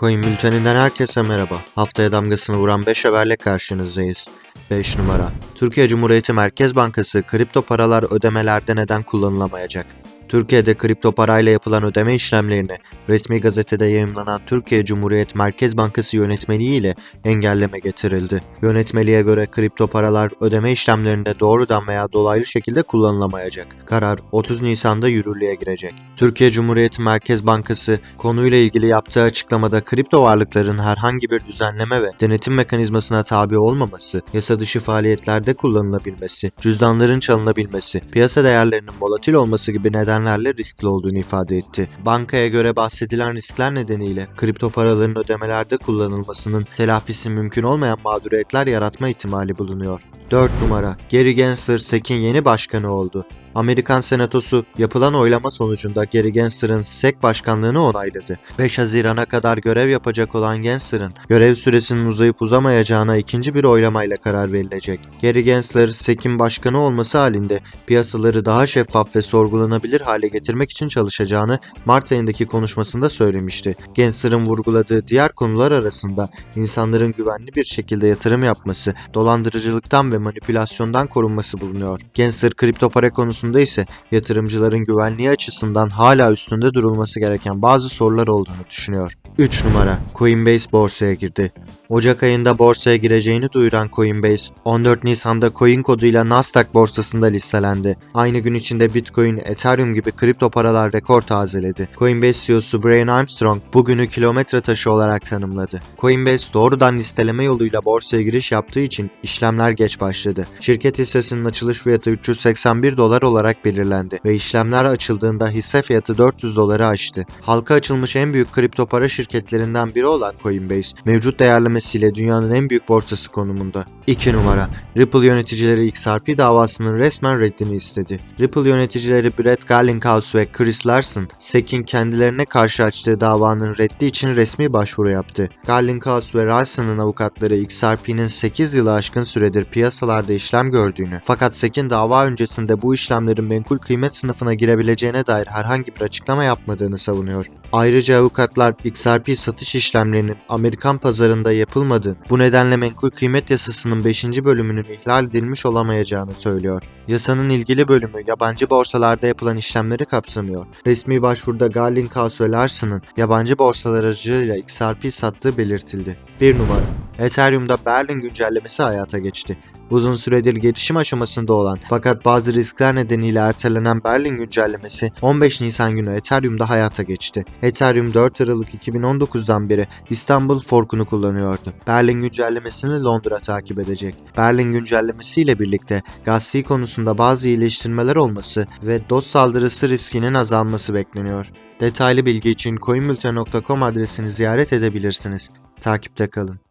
Coin Bülteni'nden herkese merhaba. Haftaya damgasını vuran 5 haberle karşınızdayız. 5 numara. Türkiye Cumhuriyeti Merkez Bankası kripto paralar ödemelerde neden kullanılamayacak? Türkiye'de kripto parayla yapılan ödeme işlemlerini resmi gazetede yayımlanan Türkiye Cumhuriyet Merkez Bankası yönetmeliği ile engelleme getirildi. Yönetmeliğe göre kripto paralar ödeme işlemlerinde doğrudan veya dolaylı şekilde kullanılamayacak. Karar 30 Nisan'da yürürlüğe girecek. Türkiye Cumhuriyeti Merkez Bankası konuyla ilgili yaptığı açıklamada kripto varlıkların herhangi bir düzenleme ve denetim mekanizmasına tabi olmaması, yasa dışı faaliyetlerde kullanılabilmesi, cüzdanların çalınabilmesi, piyasa değerlerinin volatil olması gibi nedenlerle riskli olduğunu ifade etti. Bankaya göre bahsedilen riskler nedeniyle kripto paraların ödemelerde kullanılmasının telafisi mümkün olmayan mağduriyetler yaratma ihtimali bulunuyor. 4 numara Gary Gensler SEC'in yeni başkanı oldu. Amerikan Senatosu yapılan oylama sonucunda Gary Gensler'ın SEC başkanlığını onayladı. 5 Haziran'a kadar görev yapacak olan Gensler'ın görev süresinin uzayıp uzamayacağına ikinci bir oylamayla karar verilecek. Gary Gensler SEC'in başkanı olması halinde piyasaları daha şeffaf ve sorgulanabilir hale getirmek için çalışacağını Mart ayındaki konuşmasında söylemişti. Gensler'ın vurguladığı diğer konular arasında insanların güvenli bir şekilde yatırım yapması, dolandırıcılıktan ve manipülasyondan korunması bulunuyor. Gensler kripto para konusunda ise yatırımcıların güvenliği açısından hala üstünde durulması gereken bazı sorular olduğunu düşünüyor. 3 numara Coinbase borsaya girdi. Ocak ayında borsaya gireceğini duyuran Coinbase, 14 Nisan'da coin koduyla Nasdaq borsasında listelendi. Aynı gün içinde Bitcoin, Ethereum gibi kripto paralar rekor tazeledi. Coinbase CEO'su Brian Armstrong bugünü kilometre taşı olarak tanımladı. Coinbase doğrudan listeleme yoluyla borsaya giriş yaptığı için işlemler geç başladı. Şirket hissesinin açılış fiyatı 381 dolar olarak belirlendi ve işlemler açıldığında hisse fiyatı 400 doları aştı. Halka açılmış en büyük kripto para şirketlerinden biri olan Coinbase, mevcut değerlemesiyle dünyanın en büyük borsası konumunda. 2 numara Ripple yöneticileri XRP davasının resmen reddini istedi. Ripple yöneticileri Brett Garlinghouse ve Chris Larson, SEC'in kendilerine karşı açtığı davanın reddi için resmi başvuru yaptı. Garlinghouse ve Larson'ın avukatları XRP'nin 8 yılı aşkın süredir piyasalarda işlem gördüğünü fakat SEC'in dava öncesinde bu işlemlerin menkul kıymet sınıfına girebileceğine dair herhangi bir açıklama yapmadığını savunuyor. Ayrıca avukatlar XRP satış işlemlerinin Amerikan pazarında yapılmadığını, bu nedenle menkul kıymet yasasının 5. bölümünün ihlal edilmiş olamayacağını söylüyor. Yasanın ilgili bölümü yabancı borsalarda yapılan işlemleri kapsamıyor. Resmi başvuruda Garlinghouse ve Larson'ın yabancı borsalar aracılığıyla XRP sattığı belirtildi. 1 numara Ethereum'da Berlin güncellemesi hayata geçti. Uzun süredir gelişim aşamasında olan fakat bazı riskler nedeniyle ertelenen Berlin güncellemesi 15 Nisan günü Ethereum'da hayata geçti. Ethereum 4 Aralık 2019'dan beri İstanbul forkunu kullanıyordu. Berlin güncellemesini Londra takip edecek. Berlin güncellemesiyle birlikte gas fee konusunda bazı iyileştirmeler olması ve DOS saldırısı riskinin azalması bekleniyor. Detaylı bilgi için coinbulletin.com adresini ziyaret edebilirsiniz. Takipte kalın.